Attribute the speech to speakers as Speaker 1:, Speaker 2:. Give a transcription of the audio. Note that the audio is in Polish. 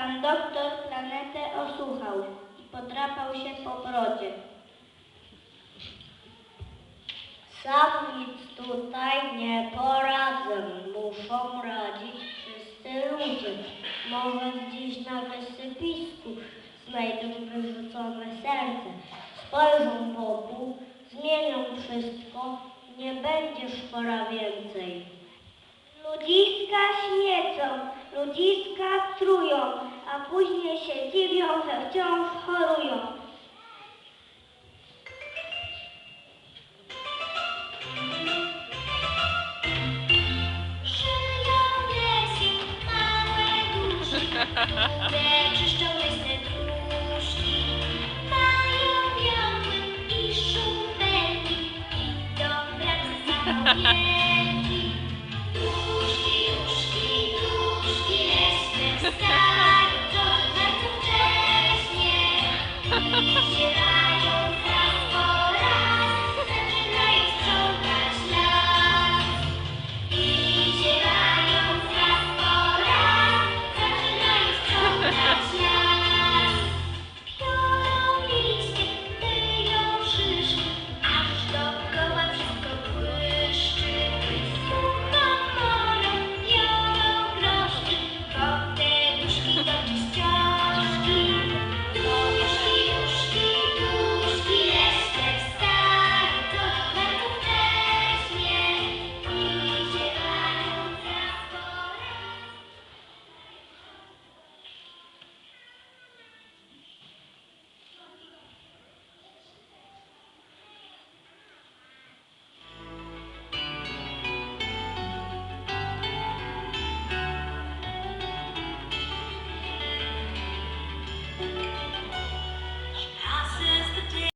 Speaker 1: Pan doktor planetę osłuchał i podrapał się po brodzie. Sam nic tutaj nie poradzę, muszą radzić wszyscy ludzie. Może gdzieś na wysypisku znajdą wyrzucone serce. Spojrzą wokół, zmienią wszystko, nie będzie szpora więcej. Ludziska śmiecą, ludziska trują, a później się dziwią, że wciąż chorują.
Speaker 2: Duszki, duszki, duszki lesne, stare